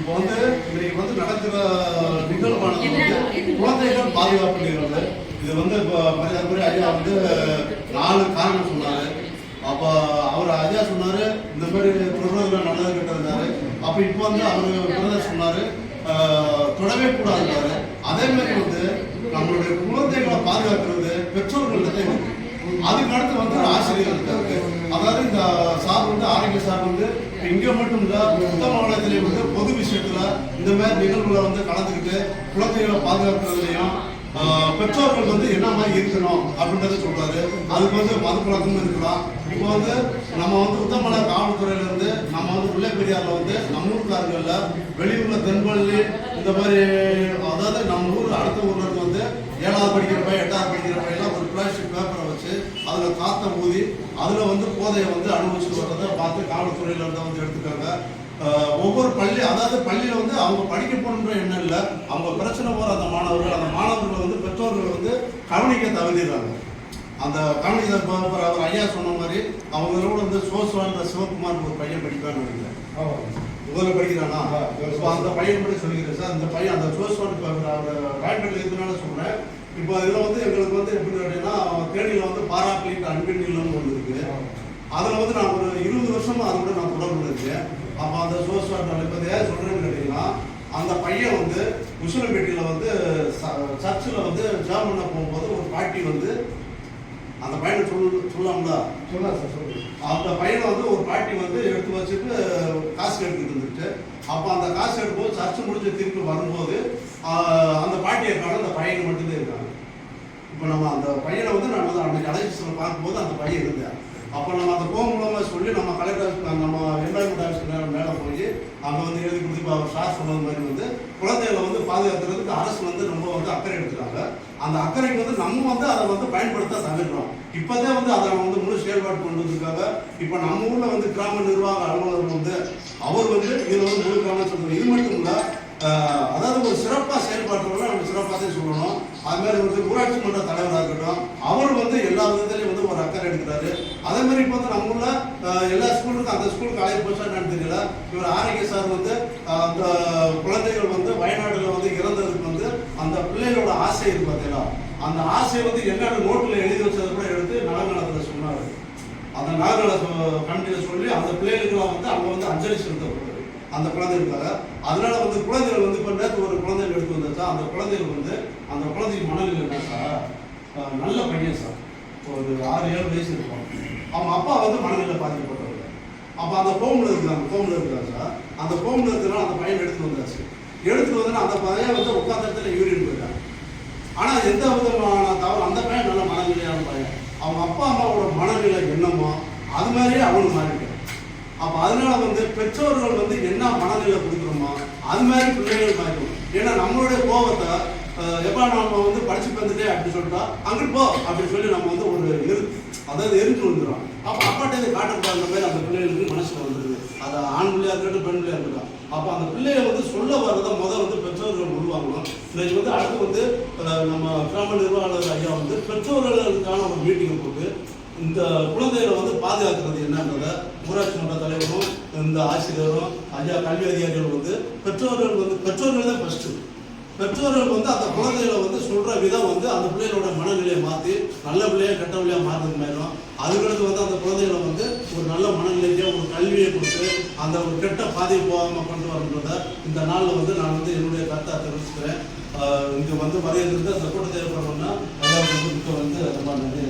இப்போ வந்து இன்னைக்கு வந்து நடக்கிற நிகழ்வானது வந்து குழந்தைகள் பாதுகாப்பு நிகழ்வு இது வந்து இப்போ மனிதர் ஐயா வந்து நாலு காரணம் சொன்னார். அப்போ அவர் ஐயா சொன்னார் இந்த மாதிரி பிறந்தவர்கள் நல்லது கேட்டிருந்தாரு அப்போ இப்போ வந்து அவர் பிறந்த சொன்னார் தொடவே கூடாதுன்னாரு. அதே மாதிரி அதுக்கு அடுத்து வந்து ஆசிரியர் இருக்காரு. அதாவது இந்த சார் வந்து ஆரோக்கிய சார் வந்து இங்க மட்டும் இல்லை மொத்த மாநிலத்திலேயே வந்து பொது விஷயத்துல இந்த மாதிரி நிகழ்வுகளை வந்து கலந்துக்கிட்டு குழந்தைகளை பாதுகாக்கிறதுலையும் பெற்றோர்கள் வந்து என்ன மாதிரி இருக்கணும் அப்படின்றத சொல்றாரு. அதுக்கு வந்து மது இருக்கலாம். இப்போ வந்து நம்ம வந்து உத்தமல காவல்துறையில இருந்து நம்ம வந்து பிள்ளை பெரியார்ல வந்து நம்ம ஊர்க்காரங்கள்ல வெளியூர்ல தென்பள்ளி இந்த மாதிரி அதாவது நம்ம ஊர் அடுத்த ஊர் அதுல வந்து போதையை வந்து அனுபவிச்சுட்டு வர்றதை பார்த்து காவல்துறையில இருந்து வந்து எடுத்துக்காங்க. ஒவ்வொரு பள்ளி அதாவது பள்ளியில வந்து அவங்க படிக்க போகணுன்ற எண்ணம் இல்லை. அவங்க பிரச்சனை போற அந்த மாணவர்கள் அந்த மாணவர்களை வந்து பெற்றோர்கள் வந்து கவனிக்க தவறிடுறாங்க அந்த கவனிக்க அவர் ஐயா சொன்ன மாதிரி அவங்களோட வந்து சோசுவான்ற சிவகுமார் ஒரு பையன் படிப்பான்னு நினைக்கிறேன். முதல்ல படிக்கிறானா? இப்போ அந்த பையன் படி சொல்லிக்கிறேன் சார். அந்த பையன் அந்த சோசுவான் இப்போ அவர் ராயப்பேட்டில் இருக்கிறனால சொல்றேன். இப்போ இதில் வந்து எங்களுக்கு வந்து எப்படி அப்படின்னா தேனியில் வந்து பாராப்பிளிக் அன்பின் இருக்கு அதில் வந்து நான் ஒரு இருபது வருஷமா அதோட நான் தொடர்பு இருக்கேன். அப்போ அந்த சோசுவான் இப்போ ஏன் சொல்றேன்னு கேட்டீங்கன்னா அந்த பையன் வந்து உசுலம்பேட்டியில் வந்து சர்ச்சில் வந்து பண்ண போகும்போது ஒரு பாட்டி வந்து அந்த பையனை சொல்லு சொல்லாம்ல? சொல்லலாம் சார் சொல்லுங்க அந்த பையனை வந்து ஒரு பாட்டி வந்து எடுத்து வச்சுட்டு காசு எடுத்துட்டு இருந்துட்டு அப்போ அந்த காசு எடுக்கும்போது சர்ச்சை முடிஞ்சு திருப்பி வரும்போது அந்த பாட்டியை காண அந்த பையன் மட்டும்தான் இருக்காங்க. இப்போ நம்ம அந்த பையனை வந்து நான் வந்து அன்னைக்கு அலைசிஸில் பார்க்கும்போது அந்த பையன் இருந்தேன். அப்போ நம்ம அந்த கோம் மூலமாக சொல்லி நம்ம கலெக்டர் ஆஃபீஸ் நம்ம என்வரன்மெண்ட் ஆஃபீஸ் மேலே போய் அங்கே வந்து எழுதி கொடுத்து இப்போ சார் சொன்னது மாதிரி வந்து குழந்தைகளை வந்து பாதுகாத்துறதுக்கு அரசு வந்து ரொம்ப வந்து அக்கறை எடுத்துட்டாங்க. அந்த அக்கறைக்கு வந்து நம்ம வந்து அதை வந்து பயன்படுத்த தவிர்க்கிறோம் இப்போதே வந்து அதை வந்து முழு செயல்பாடு கொண்டு வந்திருக்காங்க. இப்போ நம்ம ஊரில் வந்து கிராம நிர்வாக அலுவலர் வந்து அவர் வந்து இதில் வந்து முழு கவனம் சொல்றாரு இது மட்டும் இல்லை அதாவது ஒரு சிறப்பாக செயல்பாட்டுறவங்க நம்ம சிறப்பாக தான் சொல்லணும். அது மாதிரி வந்து ஊராட்சி மன்ற தலைவராக இருக்கட்டும் அவர் வந்து எல்லா விதத்துலையும் வந்து ஒரு அக்கறை எடுக்கிறாரு. அதே மாதிரி இப்போ வந்து நம்ம ஊரில் எல்லா ஸ்கூலுக்கும் அந்த ஸ்கூலுக்கு அழைப்பு போச்சா என்னன்னு தெரியல. இவர் ஆரோக்கிய சார் வந்து அந்த குழந்தைகள் வந்து வயநாடுல வந்து இறந்ததுக்கு வந்து அந்த பிள்ளைகளோட ஆசை இருக்கு பார்த்தீங்களா அந்த ஆசையை வந்து என்னென்ன நோட்டில் எழுதி வச்சதை கூட எடுத்து நலநலத்தில் சொன்னார். அந்த நலநல கமிட்டியில் சொல்லி அந்த பிள்ளைகளுக்கு வந்து அவங்க வந்து அஞ்சலி செலுத்தப்படும் அந்த குழந்தைகளுக்காக அதனால வந்து குழந்தைகள் வந்து இப்போ நேற்று ஒரு குழந்தைகள் எடுத்து வந்தாச்சா அந்த குழந்தைகள் வந்து அந்த குழந்தைக்கு மனநிலை என்ன சார்? நல்ல பையன் சார். ஒரு ஆறு ஏழு வயசு இருக்கும். அவங்க அப்பா வந்து மனநிலை பாதிக்கப்பட்டவர். அப்போ அந்த ஹோமில் இருக்காங்க ஹோமில் இருக்காங்க சார்? அந்த ஹோமில் இருக்கிறனால அந்த பையன் எடுத்து வந்தாச்சு. எடுத்து வந்தோன்னா அந்த பையன் வந்து உட்காந்த இடத்துல யூரின் போயிட்டாங்க ஆனால் எந்த விதமான தவறு? அந்த பையன் நல்ல மனநிலையான பையன். அவங்க அப்பா அம்மாவோட மனநிலை என்னமோ அது மாதிரியே அவனும் மாறி அப்ப அதனால வந்து பெற்றோர்கள் வந்து என்ன மனநிலை கொடுக்குறோமோ அது மாதிரி பிள்ளைகள் மாறிடும் ஏன்னா நம்மளுடைய கோபத்தை அஹ், எப்ப நம்ம வந்து படிச்சு வந்துட்டே அப்படின்னு சொல்லிட்டா அங்கிட்டு போ அப்படின்னு சொல்லி நம்ம வந்து ஒரு எரு அதாவது எரிஞ்சு வந்துடும் அப்ப அப்பாட்ட இதை காட்டக்கூடாத மாதிரி அந்த பிள்ளைகளுக்கு மனசுல வந்துடுது அது ஆண் பிள்ளையா இருக்கட்டும் பெண் பிள்ளையா இருக்கட்டும். அப்ப அந்த பிள்ளைய வந்து சொல்ல வர்றதை முதல் வந்து பெற்றோர்கள் உருவாங்கணும் இன்னைக்கு வந்து அடுத்து வந்து நம்ம கிராம நிர்வாக ஐயா வந்து பெற்றோர்களுக்கான ஒரு மீட்டிங்கை போட்டு இந்த குழந்தைகளை வந்து பாதுகாக்கிறது என்னன்றத ஊராட்சி மன்ற தலைவரும் இந்த ஆசிரியரும் ஐயா கல்வி அதிகாரிகள் வந்து பெற்றோர்கள் வந்து பெற்றோர்கள் தான் ஃபஸ்ட்டு பெற்றோர்கள் வந்து அந்த குழந்தைகளை வந்து சொல்கிற விதம் வந்து அந்த பிள்ளைகளோட மனநிலையை மாற்றி நல்ல பிள்ளையா கெட்ட பிள்ளையா மாறுறது மாதிரிடும் அதுகளுக்கு வந்து அந்த குழந்தைகளை வந்து ஒரு நல்ல மனநிலைக்கு ஒரு கல்வியை கொடுத்து அந்த ஒரு கெட்ட பாதையை போகாமல் கொண்டு வரன்றத இந்த நாளில் வந்து நான் வந்து என்னுடைய கருத்தை தெரிவிச்சுக்கிறேன். இங்கே வந்து வரையிலிருந்து அந்த கூட்டத்தை ஏற்படணும்னா ஐயா வந்து வந்து ரொம்ப நன்றி